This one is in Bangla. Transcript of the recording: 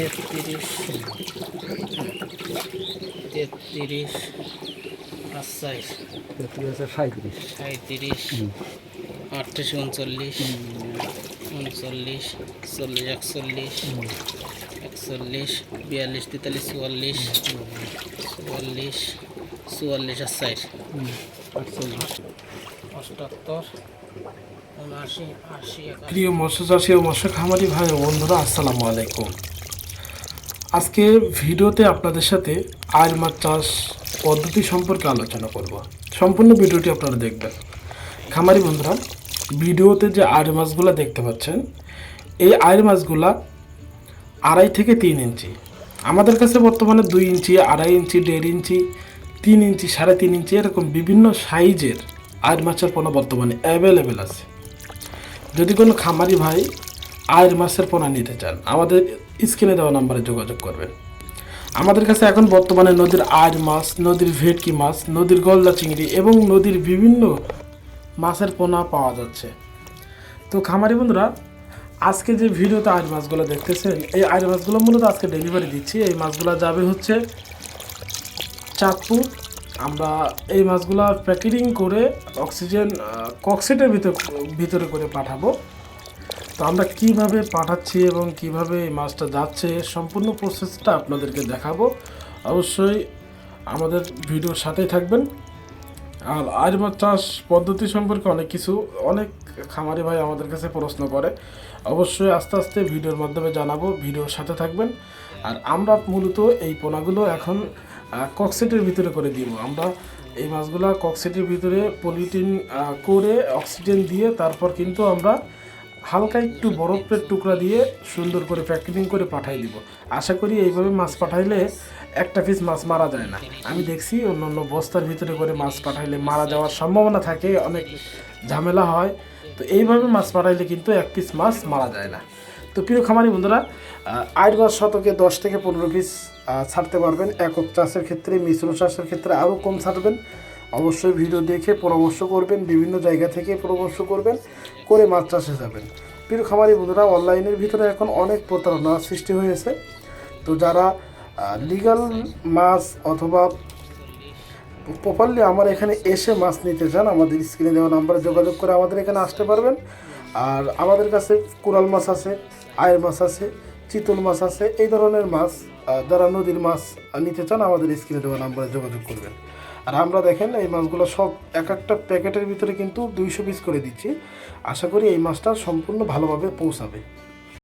তেত্রিশ তেত্রিশ আটসাইশ তেত্রিশ সাঁত্রিশ সাঁত্রিশ আটত্রিশ উনচল্লিশ উনচল্লিশ চল্লিশ একচল্লিশ একচল্লিশ বিয়াল্লিশ তেতাল্লিশ চুয়াল্লিশ চুয়াল্লিশ চুয়াল্লিশ আর ষাট আটচল্লিশ অষ্টাত্তর প্রিয় মৎস্য চাষী ও মৎস্য খামারি ভাই বন্ধুরা, আসসালামু আলাইকুম। আজকে ভিডিওতে আপনাদের সাথে আয়ের মাছ চাষ পদ্ধতি সম্পর্কে আলোচনা করব। সম্পূর্ণ ভিডিওটি আপনারা দেখবেন। খামারি বন্ধুরা, ভিডিওতে যে আয়ের মাছগুলো দেখতে পাচ্ছেন, এই আয়ের মাছগুলা আড়াই থেকে তিন ইঞ্চি। আমাদের কাছে বর্তমানে দুই ইঞ্চি, আড়াই ইঞ্চি, দেড় ইঞ্চি, তিন ইঞ্চি, সাড়ে তিন ইঞ্চি এরকম বিভিন্ন সাইজের আয়ের মাছের পোনা বর্তমানে অ্যাভেলেবেল আছে। যদি কোনো খামারি ভাই আয়ের মাছের পোনা নিতে চান, আমাদের স্ক্রিনে দেওয়া নাম্বারে যোগাযোগ করবেন। আমাদের কাছে এখন বর্তমানে নদীর আয়ের মাছ নদীর ভেটকি মাছ নদীর গলদা চিংড়ি এবং নদীর বিভিন্ন মাছের পোনা পাওয়া যাচ্ছে। তো খামারি বন্ধুরা, আজকে যে ভিডিওতে আয়ের মাছগুলো দেখতেছেন, এই আয়ের মাছগুলো মূলত আজকে ডেলিভারি দিচ্ছি। এই মাছগুলো যাবে হচ্ছে চাঁদপুর। আমরা এই মাছগুলো প্যাকেটিং করে অক্সিজেন কক্সিটের ভিতর, ভিতরে করে পাঠাবো। তো আমরা কীভাবে পাঠাচ্ছি এবং কীভাবে এই মাছটা যাচ্ছে সম্পূর্ণ প্রসেসটা আপনাদেরকে দেখাবো। অবশ্যই আমাদের ভিডিওর সাথেই থাকবেন। আর আজ মাছ চাষ পদ্ধতি সম্পর্কে অনেক কিছু, অনেক খামারি ভাই আমাদের কাছে প্রশ্ন করে। অবশ্যই আস্তে আস্তে ভিডিওর মাধ্যমে জানাব, ভিডিওর সাথে থাকবেন। আর আমরা মূলত এই পোনাগুলো এখন কক্সেটের ভিতরে করে দিব। আমরা এই মাছগুলো কক্সেটের ভিতরে পলিটিন করে অক্সিজেন দিয়ে তারপর কিন্তু আমরা হালকা একটু বরফের টুকরা দিয়ে সুন্দর করে প্যাকেটিং করে পাঠাই দিব। আশা করি এইভাবে মাছ পাঠাইলে একটা পিস মাছ মারা যায় না। আমি দেখছি অন্য অন্য বস্তার ভিতরে করে মাছ পাঠাইলে মারা যাওয়ার সম্ভাবনা থাকে, অনেক ঝামেলা হয়। তো এইভাবে মাছ পাঠাইলে কিন্তু এক পিস মাছ মারা যায় না। তো প্রিয় খামারি বন্ধুরা আট মাস শতকে দশ থেকে পনেরো পিস ছাড়তে পারবেন। একক চাষের ক্ষেত্রে, মিশ্র চাষের ক্ষেত্রে আরও কম ছাড়বেন। অবশ্যই ভিডিও দেখে পরামর্শ করবেন, বিভিন্ন জায়গা থেকে পরামর্শ করবেন, করে মাছ চাষে যাবেন প্রিয় খামারি বন্ধুরা, অনলাইনের ভিতরে এখন অনেক প্রতারণা সৃষ্টি হয়েছে। তো যারা লিগাল মাছ অথবা প্রপারলি আমার এখানে এসে মাছ নিতে চান, আমাদের স্ক্রিনে দেওয়া নাম্বারে যোগাযোগ করে আমাদের এখানে আসতে পারবেন। আর আমাদের কাছে কোরাল মাছ আছে, আয়ের মাছ আছে, চিতল মাছ আছে, এই ধরনের মাছ যারা নদীর মাছ নিতে চান, আমাদের স্ক্রিনে দেওয়া নাম্বারে যোগাযোগ করবেন। আর আমরা দেখেন, এই মাছগুলো সব এক একটা প্যাকেটের ভিতরে কিন্তু দুইশো পিস করে দিচ্ছি। আশা করি এই মাছটা সম্পূর্ণ ভালোভাবে পৌঁছাবে।